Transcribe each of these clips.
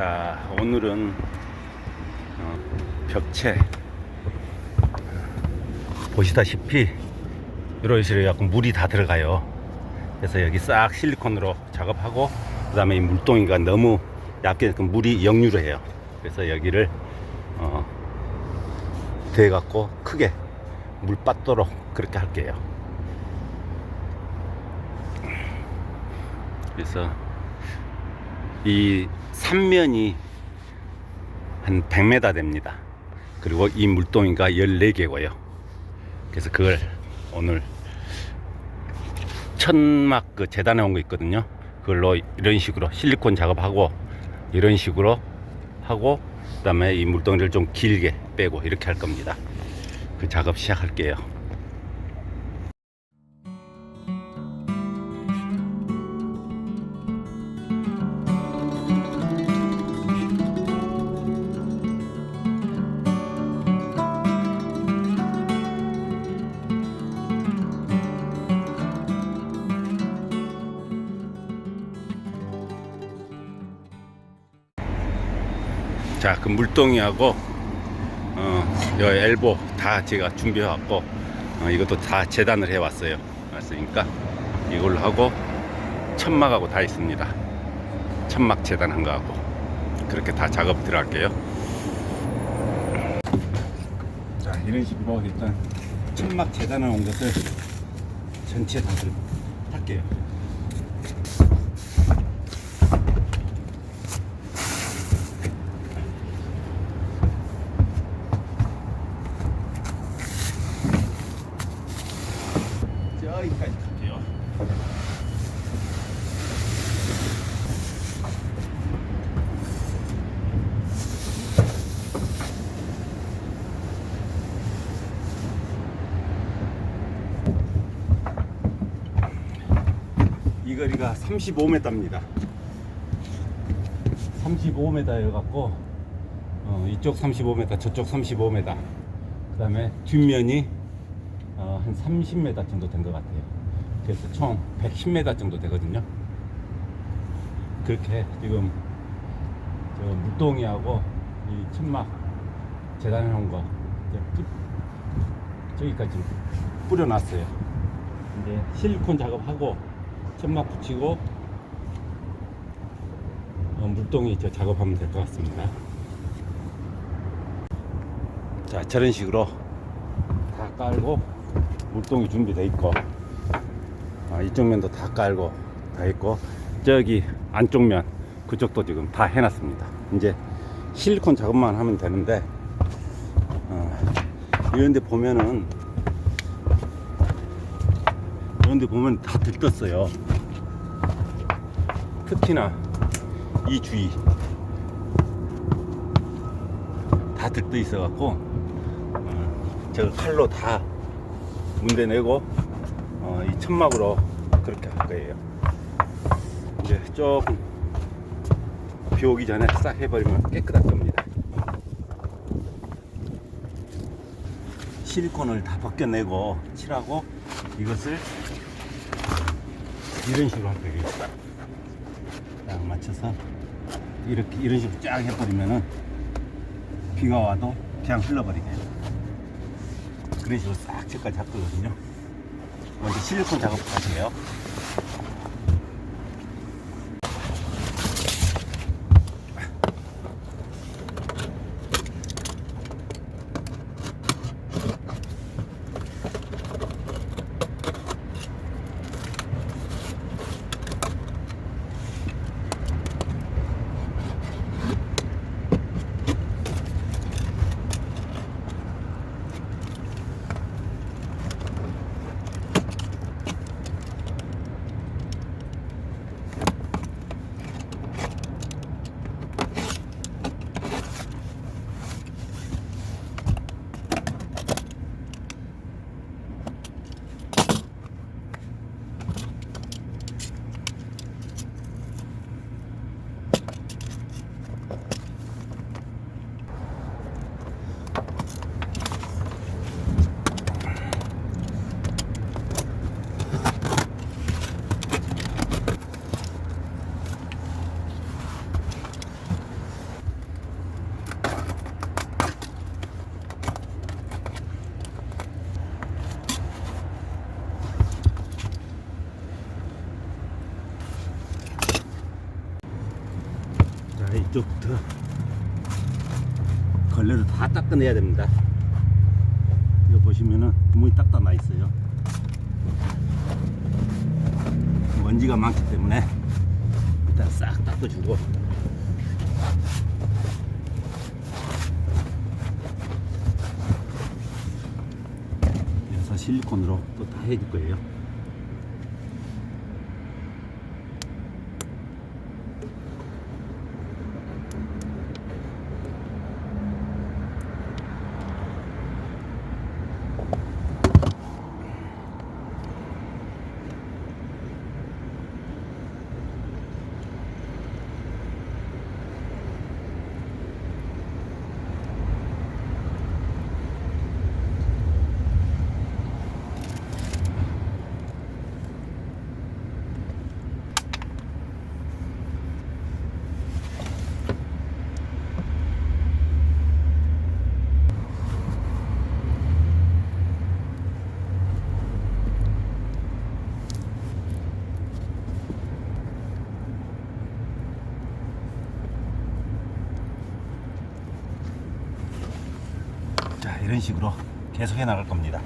자, 오늘은 어, 벽체 보시다시피 이런 식으로 약간 물이 다 들어가요. 그래서 여기 싹 실리콘으로 작업하고 그 다음에 이 물동이가 너무 얇게 그 물이 역류를 해요. 그래서 여기를 어, 대 갖고 크게 물 빠도록 그렇게 할게요. 그래서 이 삼면이 한 100m 됩니다. 그리고 이 물동이가 14개고요. 그래서 그걸 오늘 천막 그 재단해 온 거 있거든요. 그걸로 이런 식으로 실리콘 작업하고 이런 식으로 하고 그다음에 이 물동이를 좀 길게 빼고 이렇게 할 겁니다. 그 작업 시작할게요. 물동이하고 어, 여 엘보 다 제가 준비해 왔고 어, 이것도 다 재단을 해 왔어요. 왔으니까 이걸로 하고 천막하고 다 있습니다. 천막 재단한 거 하고 그렇게 다 작업 들어갈게요. 자, 이런 식으로 일단 천막 재단해 온 것을 전체 다 들- 할게요. 저기까지 갈게요. 이 거리가 35m입니다. 35m여 갖고 어, 이쪽 35m, 저쪽 35m. 그다음에 뒷면이 어, 한 30m 정도 된 것 같아요. 그래서 총 110m 정도 되거든요. 그렇게 지금 저 물동이하고 이 천막 재단해 놓은 거 저기까지 뿌려놨어요. 이제 실리콘 작업하고 천막 붙이고 어, 물동이 저 작업하면 될 것 같습니다. 자 저런 식으로 다 깔고 물동이 준비돼 있고 아, 이쪽 면도 다 깔고 다 있고 저기 안쪽 면 그쪽도 지금 다 해놨습니다 이제 실리콘 작업만 하면 되는데 어, 이런데 보면은 이런데 보면 다 들떴어요 특히나 이 주위 다 들떠 있어 갖고 어, 저 칼로 다 문대 내고 어, 이 천막으로 그렇게 할 거예요. 이제 조금 비 오기 전에 싹 해버리면 깨끗할 겁니다. 실리콘을 다 벗겨내고 칠하고 이것을 이런 식으로 할 거예요. 딱 맞춰서 이렇게 이런 식으로 쫙 해버리면은 비가 와도 그냥 흘러버리게. 그런 식으로 싹 채까지 할 거거든요. 먼저 실리콘 작업 하세요. 닦아내야 됩니다. 이거 보시면은 구멍이 딱딱 나 있어요. 먼지가 많기 때문에 일단 싹 닦아주고 그래서 실리콘으로 또 다 해줄 거예요. 식으로 계속 해 나갈 겁니다.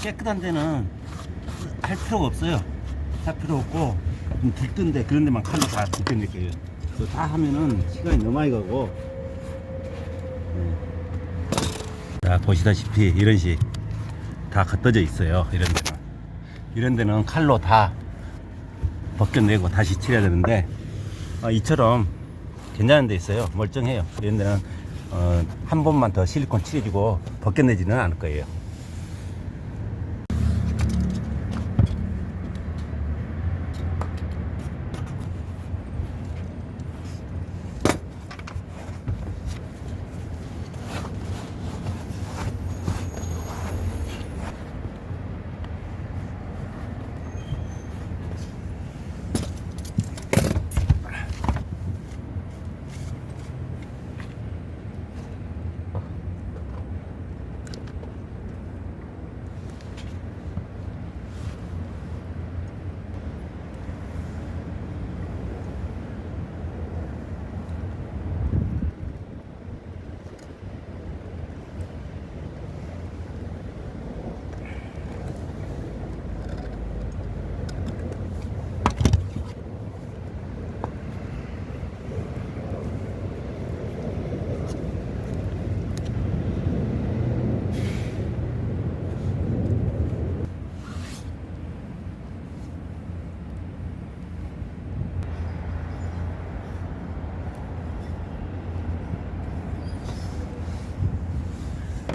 깨끗한 데는 할 필요가 없어요. 할 필요 없고 좀 붉던데 그런 데만 칼로 다 거예요. 그거 다 하면은 시간이 너무 많이 가고. 네. 자 보시다시피 이런 식다 겉어져 있어요. 이런 데는 이런 데는 칼로 다 벗겨내고 다시 칠해야 되는데 어, 이처럼 괜찮은 데 있어요. 멀쩡해요. 이런 데는 어, 한 번만 더 실리콘 칠해주고 벗겨내지는 않을 거예요.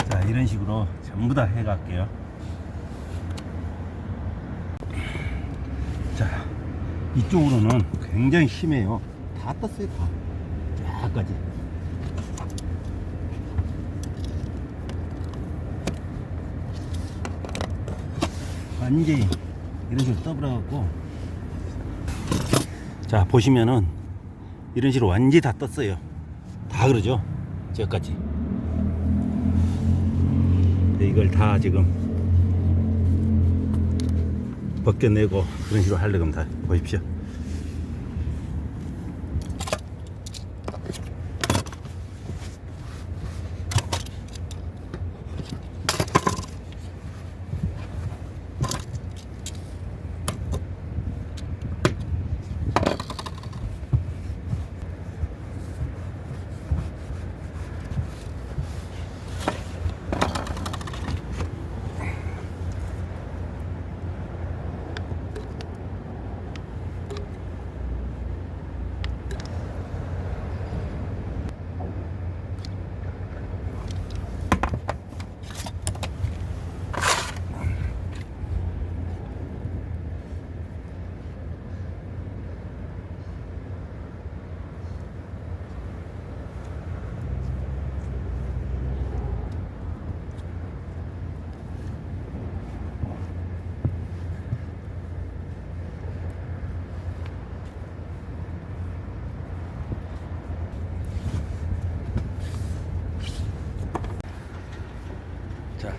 자 이런 식으로 전부 다 해갈게요. 자 이쪽으로는 굉장히 심해요. 다 떴어요 다. 여기까지. 완전히 이런 식으로 떠버려갖고. 자 보시면은 이런 식으로 완전히 다 떴어요. 다 그러죠? 저까지 네, 이걸 다 지금 벗겨내고 그런 식으로 하려고 합니다. 보십시오.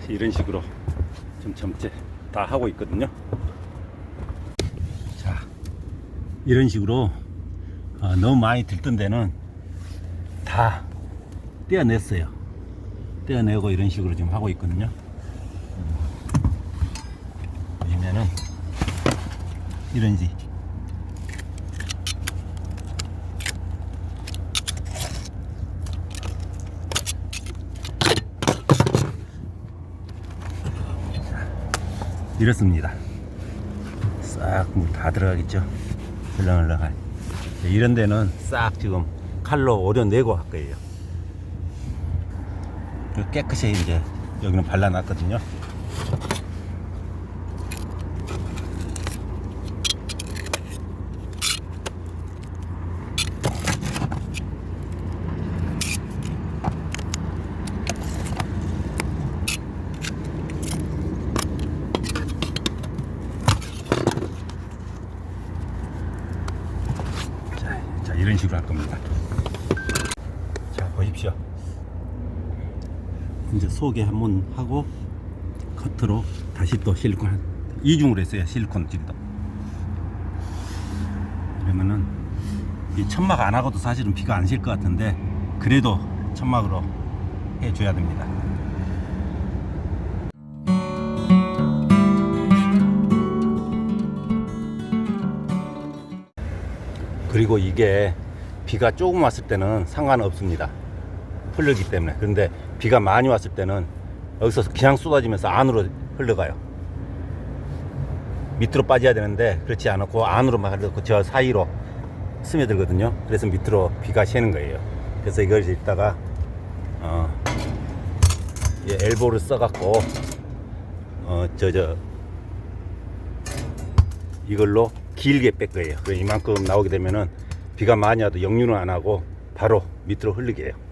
이런 식으로 좀 점체 다 하고 있거든요. 자, 이런 식으로 어, 너무 많이 들던 데는 다 떼어냈어요. 떼어내고 이런 식으로 지금 하고 있거든요. 음, 보시면은 이런지 이렇습니다. 싹 물 다 들어가겠죠. 흘렁흘렁할. 이런 데는 싹 지금 칼로 오려내고 할 거예요. 그 깨끗이 이제 여기는 발라놨거든요. 자, 자 이런 식으로 할 겁니다. 자 보십시오. 이제 속에 한번 하고 겉으로 다시 또 실리콘 한 이중으로 했어요 실리콘 질도. 그러면은 이 천막 안 하고도 사실은 비가 안 실 것 같은데 그래도 천막으로 해줘야 됩니다. 그리고 이게 비가 조금 왔을 때는 상관없습니다. 흐르기 때문에. 그런데 비가 많이 왔을 때는 여기서 그냥 쏟아지면서 안으로 흘러가요. 밑으로 빠져야 되는데 그렇지 않고 안으로 막 흘러고 저 사이로 스며들거든요. 그래서 밑으로 비가 새는 거예요. 그래서 이걸 이따가 어, 이 엘보를 써갖고 어, 저, 저, 이걸로 길게 뺄 거예요. 그래 이만큼 나오게 되면은 비가 많이 와도 역류는 안 하고 바로 밑으로 흐르게 해요.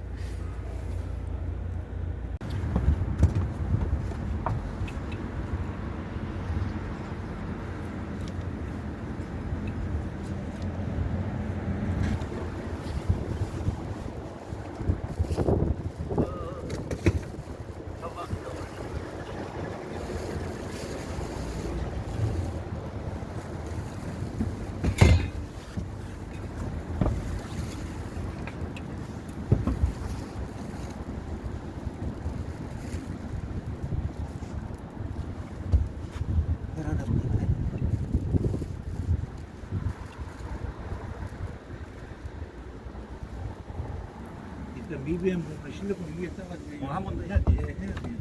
미비한 부분 실리콘 위에 싸가지고 어, 한번 더 해야 돼. 예, 해야 돼.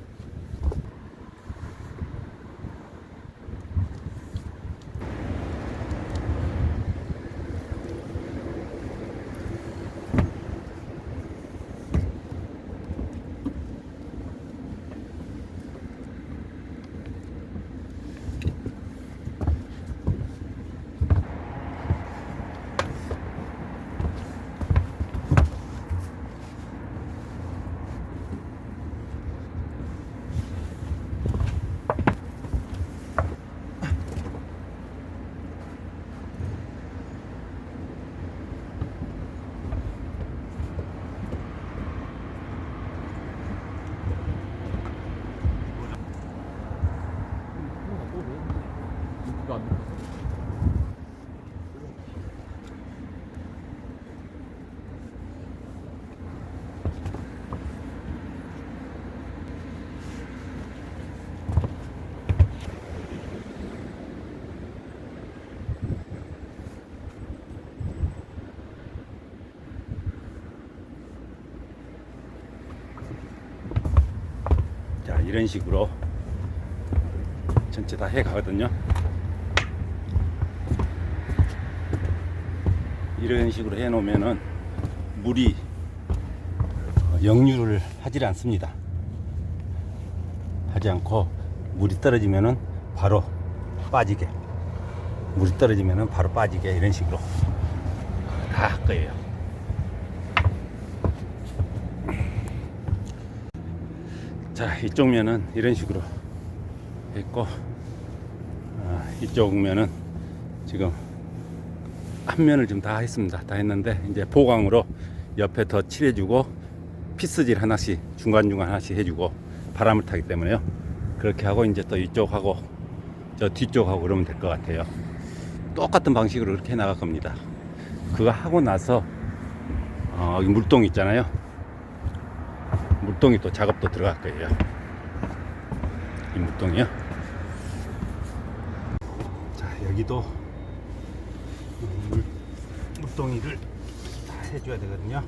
자 이런 식으로 전체 다 해 가거든요. 이런 식으로 해 놓으면은 물이 어, 역류를 하질 않습니다. 하지 않고 물이 떨어지면은 바로 빠지게 물이 떨어지면은 바로 빠지게 이런 식으로 다 할 거예요 자 이쪽 면은 이런 식으로 했고 아, 이쪽 면은 지금 한 면을 지금 다 했습니다 다 했는데 이제 보강으로 옆에 더 칠해주고 피스질 하나씩 중간중간 하나씩 해주고 바람을 타기 때문에요 그렇게 하고 이제 또 이쪽하고 저 뒤쪽하고 그러면 될 것 같아요. 똑같은 방식으로 그렇게 해 나갈 겁니다. 그거 하고 나서 어, 물동 있잖아요. 물동이 또 작업도 들어갈 거예요. 이 물동이요. 자 여기도 물, 물동이를 다 해줘야 되거든요.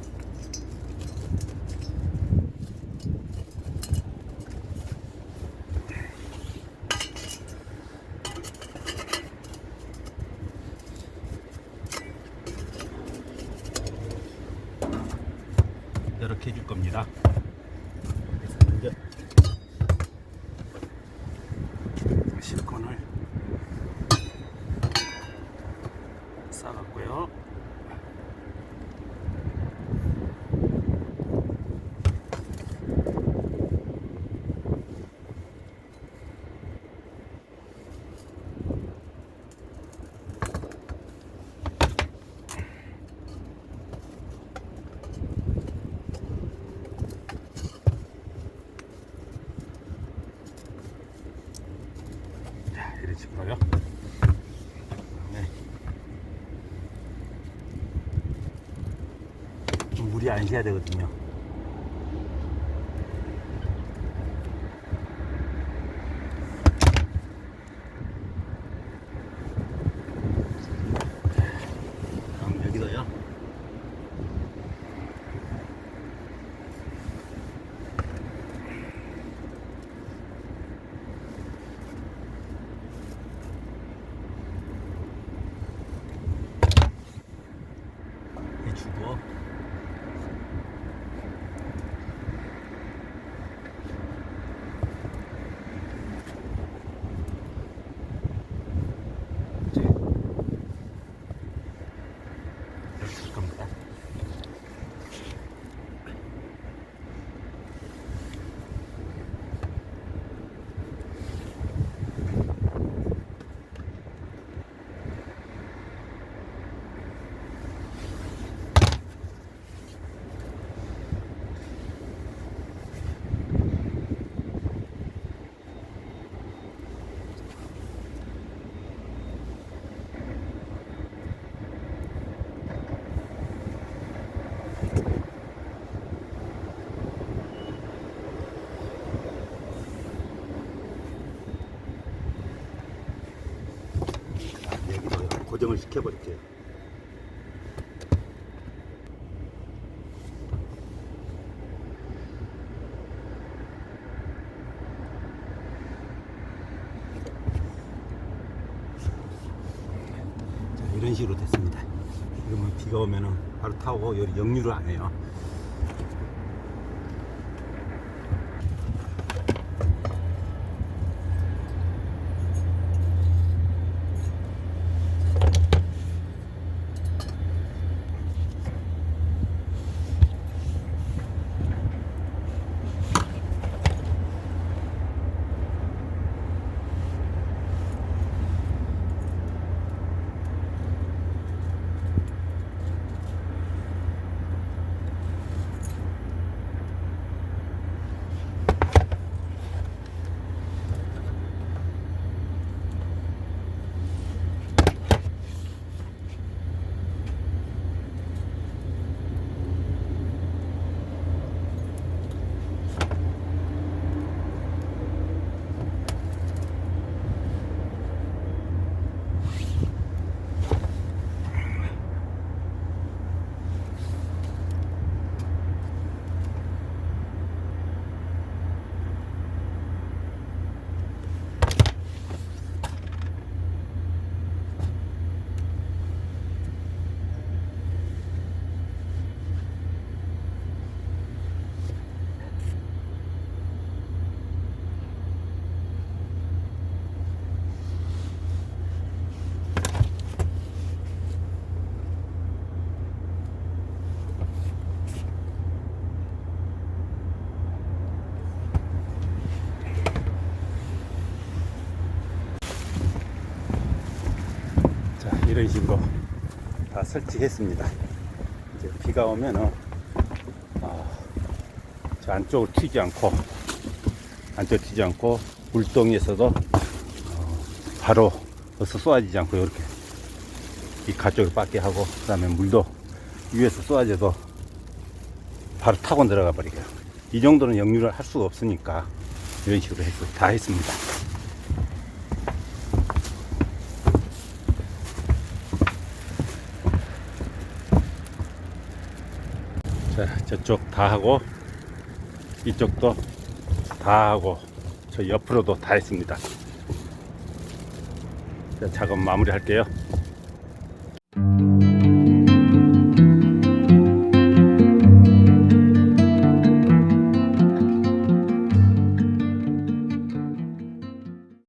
이렇게 해줄 겁니다. 그래서 먼저 실리콘을 싸갖고요. 자, 이런 식으로요. 네. 안 새야 되거든요. 그럼 여기도요. 해주고 이제 이렇게 할 겁니다. 자, 고정을 시켜버릴게요. 자, 이런 식으로 됐습니다. 그러면 비가 오면은 바로 타고 여기 역류를 안 해요. 자 이런 식으로 다 설치했습니다 이제 비가 오면은 아, 저 안쪽을 튀지 않고 안쪽 튀지 않고 물동에서도 어, 바로 어서 쏟아지지 않고 이렇게 이 가쪽에 빠게 하고 그 다음에 물도 위에서 쏟아져도 바로 타고 들어가 버리게요. 이 정도는 역류를 할 수가 없으니까 이런 식으로 했고 다 했습니다. 자, 저쪽 다 하고 이쪽도 다 하고 저 옆으로도 다 했습니다. 자, 작업 마무리 할게요.